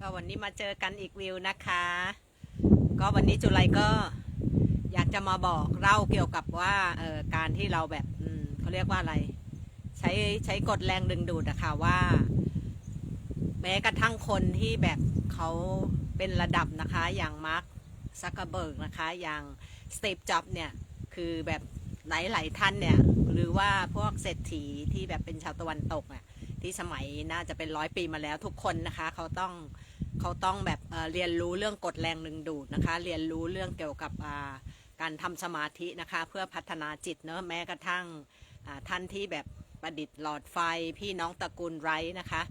ก็วันนี้มาเจอกันอีกวิวนะคะ ก็วันนี้จุไลก็อยากจะมาบอกเล่าเกี่ยวกับว่าเออการที่เราแบบเขาเรียกว่าอะไร ใช้ใช้กฎแรงดึงดูดนะคะว่า แม้กระทั่งคนที่แบบเขาเป็นระดับนะคะอย่างมาร์คซักเกอร์เบิร์กนะคะอย่างสตีฟจ็อบเนี่ยคือแบบหลายๆท่านเนี่ยหรือว่าพวกเศรษฐีที่แบบเป็นชาวตะวันตกอะที่สมัยน่าจะเป็นร้อยปีมาแล้วทุกคนนะคะ เขาต้อง เขาต้องแบบเเรียนรู้เรื่องกฎแรงดึงดูดนะคะ เรียนรู้เรื่องเกี่ยวกับาการทำสมาธินะคะ เพื่อพัฒนาจิตเนอะแม้กระทั่งท่านที่แบบประดิษฐ์หลอดไฟพี่น้องตระกูลไรท์นะคะ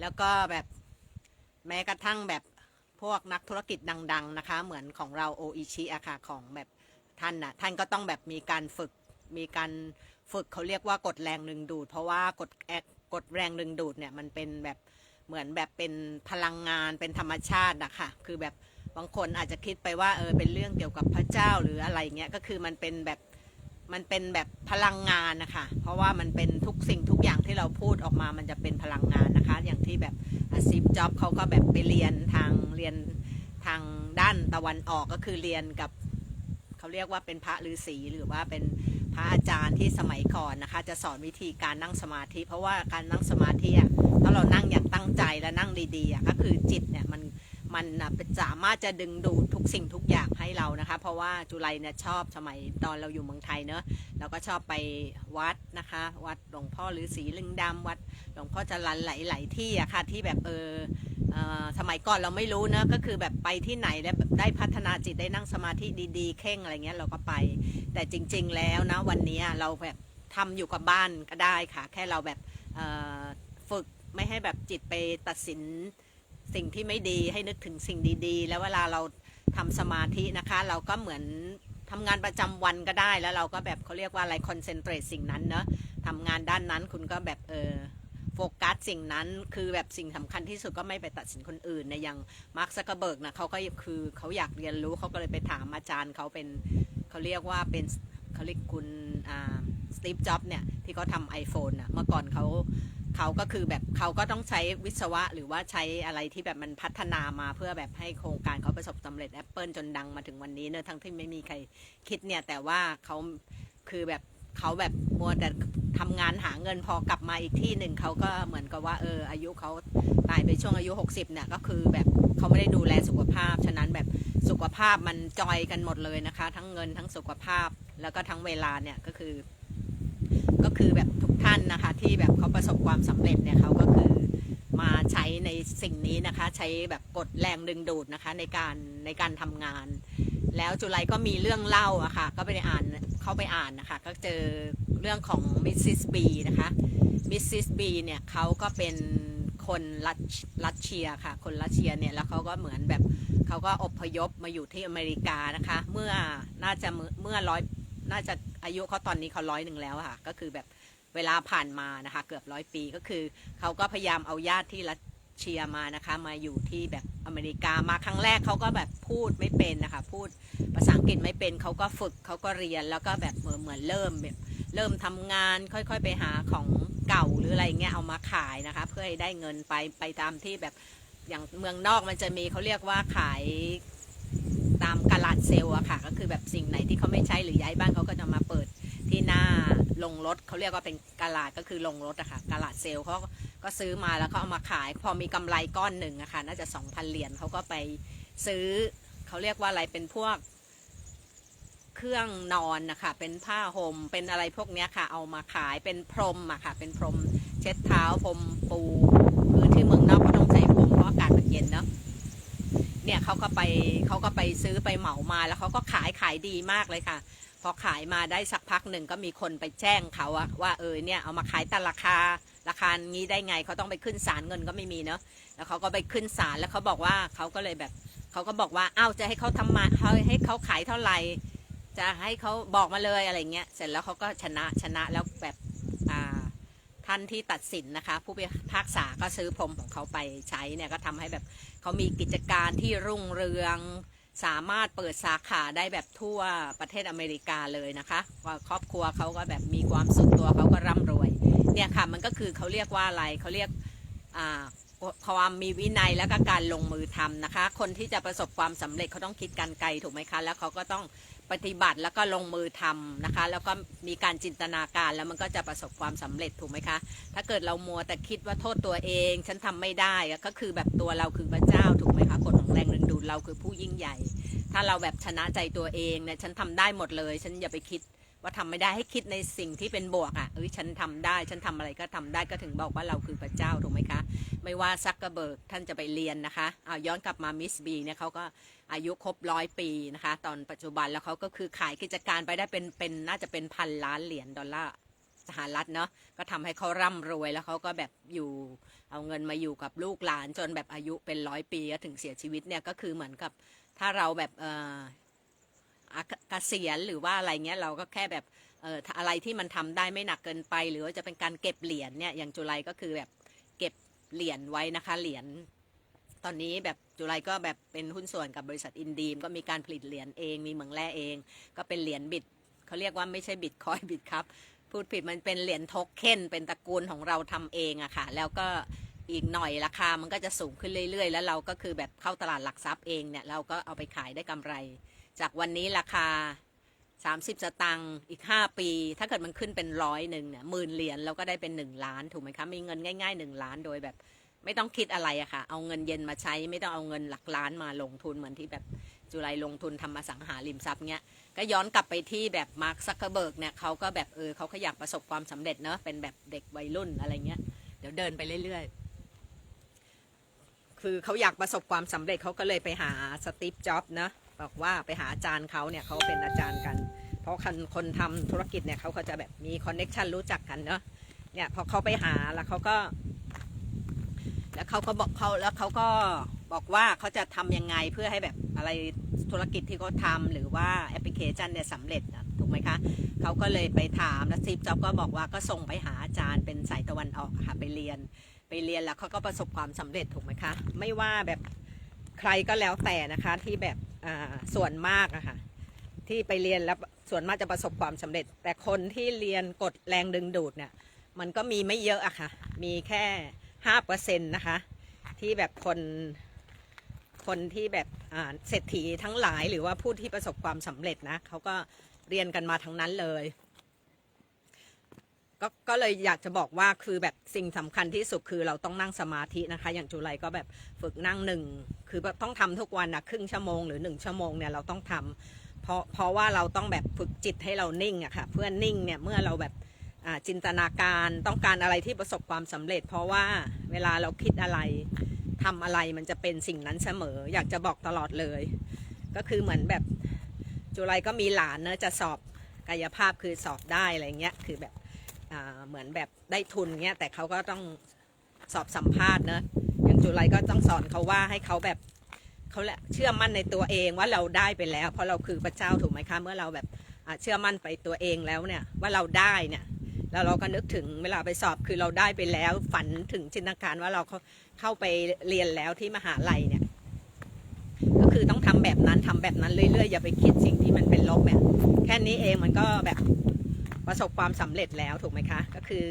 แล้วก็แบบแม้กระทั่งแบบพวกนักธุรกิจดัง ๆนะคะ เหมือนของเราโออิชิอะค่ะของแบบท่านน่ะท่านก็ต้องแบบมีการฝึกมีการฝึกเขาเรียกว่ากฎแรงดึงดูด เพราะว่ากฎแอกกฎแรงดึงดูดเนี่ยมันเป็นแบบ เหมือนแบบเป็นพลังงานเป็นธรรมชาตินะคะคือแบบบางคนอาจจะคิดไปว่าเออเป็นเรื่องเกี่ยวกับพระเจ้าหรืออะไรเงี้ยก็คือมันเป็นแบบมันเป็นแบบพลังงานนะคะ เพราะว่ามันเป็นทุกสิ่งทุกอย่างที่เราพูดออกมามันจะเป็นพลังงานนะคะ อย่างที่แบบซิปจ็อบเขาก็แบบไปเรียนทางเรียนทางด้านตะวันออกก็คือเรียนกับเขาเรียกว่าเป็นพระฤาษีหรือว่าเป็นพระอาจารย์ที่สมัยก่อนนะคะ จะสอนวิธีการนั่งสมาธิ เพราะว่าการนั่งสมาธิอะ ถ้าเรานั่งอย่างตั้งใจและนั่งดีๆก็คือจิตเนี่ยมันมันสามารถจะดึงดูดทุกสิ่งทุกอย่างให้เรานะคะ เพราะว่าจุไลเนี่ยชอบสมัยตอนเราอยู่เมืองไทยเนอะเราก็ชอบไปวัดนะคะ วัดหลวงพ่อฤาษีลิงดำวัดหลวงพ่อจรันหลายๆที่อะค่ะที่แบบเออสมัยก่อนเราไม่รู้เนอะก็คือแบบไปที่ไหนแล้วได้พัฒนาจิตได้นั่งสมาธิดีๆเข่งอะไรเงี้ยเราก็ไป แต่จริง ๆ แล้วนะวันนี้เราแบบทำอยู่กับบ้านก็ได้ค่ะ แค่เราแบบ ไม่ให้แบบจิตไปตัดสินสิ่งที่ไม่ดีให้นึกถึงสิ่งดีๆ แล้วเวลาเราทำสมาธินะคะ เราก็เหมือนทำงานประจำวันก็ได้แล้วเราก็แบบเขาเรียกว่าอะไรคอนเซนเทรตสิ่งนั้นเนอะทำงานด้านนั้นคุณก็แบบเออโฟกัสสิ่งนั้นคือแบบสิ่งสำคัญที่สุดก็ไม่ไปตัดสินคนอื่นในะอย่างมาร์คซักเกอร์เบิร์กนะเขาก็คือเขาอยากเรียนรู้เขาก็เลยไปถามอาจารย์เขาเป็นเขาเรียกว่าเป็นเขาเรียกคุณสตีฟจ็อบเนี่ยที่เขาทำไอโฟนอะเมื่อก่อนเขา เขาก็คือแบบเขาก็ต้องใช้วิศวะ หรือว่าใช้อะไรที่แบบมันพัฒนามาเพื่อแบบให้โครงการเขาประสบสำเร็จ Apple จนดังมาถึงวันนี้เนอะทั้งที่ไม่มีใครคิดเนี่ยแต่ว่าเขาคือแบบเขาแบบมัวแต่ทำงานหาเงินพอกลับมาอีกที่หนึ่งเขาก็เหมือนกับว่าเอออายุเขาตายไปช่วงอายุ 60เนี่ยก็คือแบบเขาไม่ได้ดูแลสุขภาพ ฉะนั้นแบบสุขภาพมันจอยกันหมดเลยนะคะ ทั้งเงินทั้งสุขภาพแล้วก็ทั้งเวลาเนี่ยก็คือ ก็คือแบบทุกท่านนะคะที่แบบเขาประสบความสำเร็จเนี่ยเขาก็คือมาใช้ในสิ่งนี้นะคะ ใช้แบบกดแรงดึงดูดนะคะในการในการทำงาน แล้วจุไลก็มีเรื่องเล่าอะค่ะก็ไปอ่านเข้าไปอ่านนะคะ ก็เจอเรื่องของมิสซิสบีนะคะมิสซิสบีเนี่ยเขาก็เป็นคนรัสรัสเซียค่ะ คนรัสเซียเนี่ยแล้วเขาก็เหมือนแบบเขาก็อพยพมาอยู่ที่อเมริกานะคะ เมื่อน่าจะเมื่อร้อย น่าจะอายุเขาตอนนี้เขาร้อยหนึ่งแล้วค่ะ ก็คือแบบเวลาผ่านมานะคะ เกือบร้อยปีก็คือเขาก็พยายามเอาญาติที่รัสเซียมานะคะ มาอยู่ที่แบบอเมริกามาครั้งแรกเขาก็แบบพูดไม่เป็นนะคะ พูดภาษาอังกฤษไม่เป็นเขาก็ฝึกเขาก็เรียนแล้วก็แบบเหมือนเหมือนเริ่มแบบเริ่มทำงานค่อยๆไปหาของเก่าหรืออะไรเงี้ยเอามาขายนะคะ เพื่อให้ได้เงินไปไปตามที่แบบอย่างเมืองนอกมันจะมีเขาเรียกว่าขาย ตามกาลาดเซลล์อะค่ะ ก็คือแบบสิ่งไหนที่เขาไม่ใช้หรือย้ายบ้านเขาก็จะมาเปิดที่หน้าลงรถเขาเรียกว่าเป็นกาลาดก็คือลงรถอะค่ะกาลาดเซลล์เขาก็ซื้อมาแล้วเขาเอามาขาย พอมีกำไรก้อนหนึ่งอะค่ะน่าจะสองพันเหรียญเขาก็ไปซื้อเขาเรียกว่าอะไรเป็นพวกเครื่องนอนนะคะเป็นผ้าห่มเป็นอะไรพวกเนี้ยค่ะ เอามาขายเป็นพรมอะค่ะ เป็นพรมเช็ดเท้าพรมปูคือที่เมืองนอกเขาต้องใช้พรมเพราะอากาศมันเย็นเนาะ เนี่ยเขาก็ไปเขาก็ไปซื้อไปเหมามาแล้วเขาก็ขายขายดีมากเลยค่ะ พอขายมาได้สักพักหนึ่งก็มีคนไปแจ้งเขาอะว่าเออเนี่ยเอามาขายแต่ราคาราคางี้ได้ไงเขาต้องไปขึ้นศาลเงินก็ไม่มีเนาะแล้วเขาก็ไปขึ้นศาลแล้วเขาบอกว่าเขาก็เลยแบบเขาก็บอกว่าอ้าวจะให้เขาทำมาเขาให้เขาขายเท่าไหร่จะให้เขาบอกมาเลยอะไรเงี้ยเสร็จแล้วเขาก็ชนะชนะแล้วแบบ ท่านที่ตัดสินนะคะ ผู้พิพากษาก็ซื้อพรมของเขาไปใช้เนี่ยก็ทำให้แบบเขามีกิจการที่รุ่งเรืองสามารถเปิดสาขาได้แบบทั่วประเทศอเมริกาเลยนะคะว่าครอบครัวเขาก็แบบมีความสุขตัวเขาก็ร่ำรวยเนี่ยค่ะมันก็คือเขาเรียกว่าอะไรเขาเรียกความมีวินัยแล้วก็การลงมือทำนะคะ คนที่จะประสบความสำเร็จเขาต้องคิดการไกลถูกไหมคะ แล้วเขาก็ต้อง ปฏิบัติแล้วก็ลงมือทำนะคะ แล้วก็มีการจินตนาการแล้วมันก็จะประสบความสำเร็จถูกไหมคะ ถ้าเกิดเรามัวแต่คิดว่าโทษตัวเอง ฉันทำไม่ได้ก็คือแบบตัวเราคือพระเจ้าถูกไหมคะกฎของแรงดึงดูดเราคือผู้ยิ่งใหญ่ ถ้าเราแบบชนะใจตัวเองเนี่ยฉันทำได้หมดเลย ฉันอย่าไปคิด ว่าทำไม่ได้ให้คิดในสิ่งที่เป็นบวกอะเอ้ยฉันทำได้ ฉันทำอะไรก็ทำได้ก็ถึงบอกว่าเราคือพระเจ้าถูกไหมคะ ไม่ว่าซักกร์เบิร์กท่านจะไปเรียนนะคะเอาย้อนกลับมามิสบีเนี่ยเขาก็อายุครบร้อยปีนะคะ ตอนปัจจุบันแล้วเขาก็คือขายกิจการไปได้เป็นเป็นน่าจะเป็นพันล้านเหรียญดอลลาร์สหรัฐเนาะก็ทำให้เขาร่ำรวยแล้วเขาก็แบบอยู่เอาเงินมาอยู่กับลูกหลานจนแบบอายุเป็นร้อยปีก็ถึงเสียชีวิตเนี่ยก็คือเหมือนกับถ้าเราแบบเออ เกษียณหรือว่าอะไรเงี้ยเราก็แค่แบบเอออะไรที่มันทำได้ไม่หนักเกินไป หรือว่าจะเป็นการเก็บเหรียญเนี่ยอย่างจุไลก็คือแบบเก็บเหรียญไว้นะคะเหรียญตอนนี้แบบจุไลก็แบบเป็นหุ้นส่วนกับบริษัทอินดีมก็มีการผลิตเหรียญเองมีเหมืองแร่เอง ก็เป็นเหรียญบิตเขาเรียกว่าไม่ใช่บิตคอยบิตครับพูดผิดมันเป็นเหรียญโทเค็นเป็นตระกูลของเราทำเองอะค่ะ แล้วก็อีกหน่อยราคามันก็จะสูงขึ้นเรื่อยๆ แล้วเราก็คือแบบเข้าตลาดหลักทรัพย์เองเนี่ยเราก็เอาไปขายได้กำไร จากวันนี้ราคา 30 สตังค์อีก 5 ปี ถ้าเกิดมันขึ้นเป็นร้อยหนึ่งเนี่ยหมื่นเหรียญเราก็ได้เป็น 1 ล้านถูกไหมคะ มีเงินง่าย ๆ 1 ล้านโดยแบบ ไม่ต้องคิดอะไรอะค่ะ เอาเงินเย็นมาใช้ไม่ต้องเอาเงินหลักล้านมาลงทุนเหมือนที่แบบจุไรลงทุนทำมาสังหาริมทรัพย์เนี้ยก็ย้อนกลับไปที่แบบมาร์คซักเคเบิร์กเนี่ยเขาก็แบบเออเขาก็อยากประสบความสำเร็จเนอะเป็นแบบเด็กวัยรุ่นอะไรเงี้ยเดี๋ยวเดินไปเรื่อยๆ คือเขาอยากประสบความสำเร็จเขาก็เลยไปหาสตีฟจ็อบนะ บอกว่าไปหาอาจารย์เขาเนี่ยเขาเป็นอาจารย์กัน เพราะคนคนทำธุรกิจเนี่ยเขาก็จะแบบมีคอนเน็ชันรู้จักกันเนอะเนี่ยพอเขาไปหาแล้วเขาก็ แล้วเขาก็บอกเขาแล้วเขาก็บอกว่าเขาจะทำยังไงเพื่อให้แบบอะไรธุรกิจที่เขาทำหรือว่าแอปพลิเคชันเนี่ยสำเร็จอะถูกไหมคะเขาก็เลยไปถามแล้วซีฟจ็อบก็บอกว่าก็ส่งไปหาอาจารย์เป็นสายตะวันออกค่ะไปเรียน ไปเรียนแล้วเขาก็ประสบความสำเร็จถูกไหมคะ ไม่ว่าแบบใครก็แล้วแต่นะคะที่แบบ ส่วนมากอะค่ะที่ไปเรียนแล้วส่วนมากจะประสบความสำเร็จ แต่คนที่เรียนกดแรงดึงดูดเนี่ยมันก็มีไม่เยอะอะค่ะ มีแค่ห้าเปอร์เซ็นต์นะคะ ที่แบบคนคนที่แบบอ่าเศรษฐีทั้งหลายหรือว่าผู้ที่ประสบความสำเร็จนะเขาก็เรียนกันมาทั้งนั้นเลย ก็ก็เลยอยากจะบอกว่าคือแบบสิ่งสำคัญที่สุดคือเราต้องนั่งสมาธินะคะ อย่างจุไลก็แบบฝึกนั่งหนึ่งคือแบบต้องทำทุกวันนะครึ่งชั่วโมงหรือหนึ่งชั่วโมงเนี่ยเราต้องทำเพราะเพราะว่าเราต้องแบบฝึกจิตให้เรานิ่งอะค่ะเพื่อนิ่งเนี่ยเมื่อเราแบบจินตนาการต้องการอะไรที่ประสบความสำเร็จ เพราะว่าเวลาเราคิดอะไรทำอะไรมันจะเป็นสิ่งนั้นเสมอ อยากจะบอกตลอดเลย ก็คือเหมือนแบบจุไลก็มีหลานเนอะจะสอบกายภาพคือสอบได้อะไรเงี้ยคือแบบ เหมือนแบบได้ทุนเงี้ยแต่เขาก็ต้องสอบสัมภาษณ์เนอะอย่างจุไลก็ต้องสอนเขาว่าให้เขาแบบเขาแหละเชื่อมั่นในตัวเองว่าเราได้ไปแล้ว เพราะเราคือพระเจ้าถูกไหมคะเมื่อเราแบบเชื่อมั่นไปตัวเองแล้วเนี่ยว่าเราได้เนี่ยแล้วเราก็นึกถึงเวลาไปสอบคือเราได้ไปแล้ว ฝันถึงจินตนาการว่าเราเข้าเข้าไปเรียนแล้วที่มหาลัยเนี่ยก็คือต้องทำแบบนั้นทำแบบนั้นเรื่อยๆอย่าไปคิดสิ่งที่มันเป็นลบแบบแค่นี้เองมันก็แบบ ประสบความสำเร็จแล้วถูกไหมคะ ก็คือ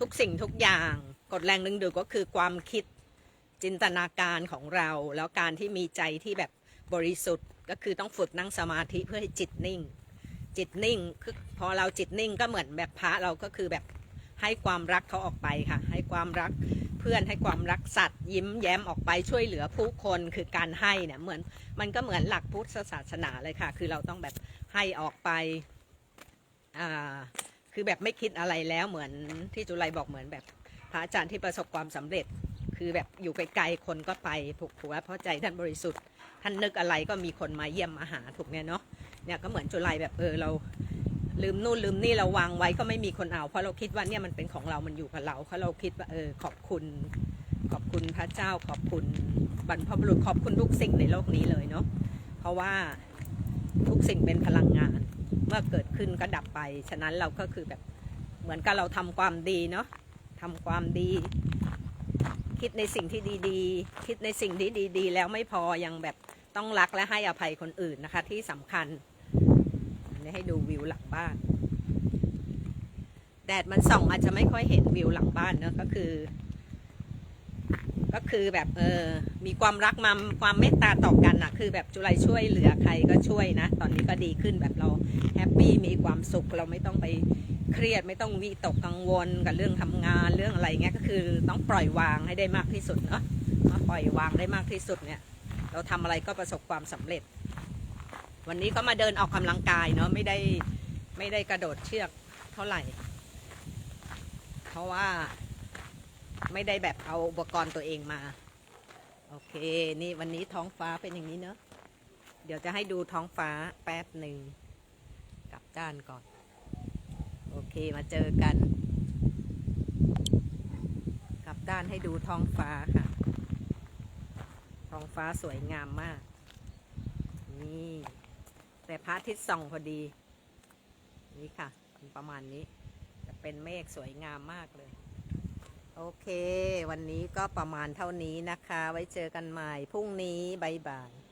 ทุกสิ่งทุกอย่างกฎแรงดึงดูดก็คือความคิดจินตนาการของเรา แล้วการที่มีใจที่แบบบริสุทธิ์ ก็คือต้องฝึกนั่งสมาธิเพื่อให้จิตนิ่ง จิตนิ่งคือพอเราจิตนิ่งก็เหมือนแบบพระเราก็คือแบบให้ความรักเขาออกไปค่ะ ให้ความรักเพื่อนให้ความรักสัตว์ ยิ้มแย้มออกไปช่วยเหลือผู้คนคือการให้เนี่ยเหมือนมันก็เหมือนหลักพุทธศาสนาเลยค่ะ คือเราต้องแบบให้ออกไป อ่าคือแบบไม่คิดอะไรแล้วเหมือนที่จุไลบอกเหมือนแบบพระอาจารย์ที่ประสบความสำเร็จ คือแบบอยู่ไกลๆคนก็ไปถูกถูกเพราะใจท่านบริสุทธิ์ ท่านนึกอะไรก็มีคนมาเยี่ยมมาหาถูกเนี่ยเนาะเนี่ยก็เหมือนจุไลแบบเออเราลืมนู่นลืมนี่เราวางไว้ก็ไม่มีคนเอา เพราะเราคิดว่าเนี่ยมันเป็นของเรา มันอยู่กับเราเพราะเราคิดว่าเออขอบคุณ ขอบคุณพระเจ้า ขอบคุณบรรพบุรุษขอบคุณทุกสิ่งในโลกนี้เลยเนาะเพราะว่าทุกสิ่งเป็นพลังงาน เมื่อเกิดขึ้นก็ดับไป ฉะนั้นเราก็คือแบบเหมือนกับเราทำความดีเนาะทำความดี คิดในสิ่งที่ดีๆ คิดในสิ่งที่ดีๆ แล้วไม่พอยังแบบต้องรักและให้อภัยคนอื่นนะคะ ที่สำคัญอันนี้ให้ดูวิวหลังบ้าน แดดมันส่องอาจจะไม่ค่อยเห็นวิวหลังบ้านเนอะก็คือ ก็คือแบบเออมีความรักมาความเมตตาต่อกันนะคือแบบจุไรช่วยเหลือใครก็ช่วยนะ ตอนนี้ก็ดีขึ้นแบบเราแฮปปี้มีความสุขเราไม่ต้องไปเครียดไม่ต้องวิตกกังวลกับเรื่องทำงานเรื่องอะไรเงี้ยก็คือต้องปล่อยวางให้ได้มากที่สุดเนาะมาปล่อยวางได้มากที่สุดเนี่ย เราทำอะไรก็ประสบความสำเร็จ วันนี้ก็มาเดินออกกำลังกายเนาะไม่ได้ไม่ได้กระโดดเชือกเท่าไหร่ เพราะว่า ไม่ได้แบบเอาอุปกรณ์ตัวเองมา โอเค นี่วันนี้ท้องฟ้าเป็นอย่างนี้เนอะเดี๋ยวจะให้ดูท้องฟ้าแป๊บหนึ่งกลับด้านก่อน โอเคมาเจอกัน กลับด้านให้ดูท้องฟ้าค่ะ ท้องฟ้าสวยงามมาก นี่ แต่พระอาทิตย์ส่องพอดี นี่ค่ะเป็นประมาณนี้ จะเป็นเมฆสวยงามมากเลย โอเค วันนี้ก็ประมาณเท่านี้นะคะ ไว้เจอกันใหม่พรุ่งนี้บายบาย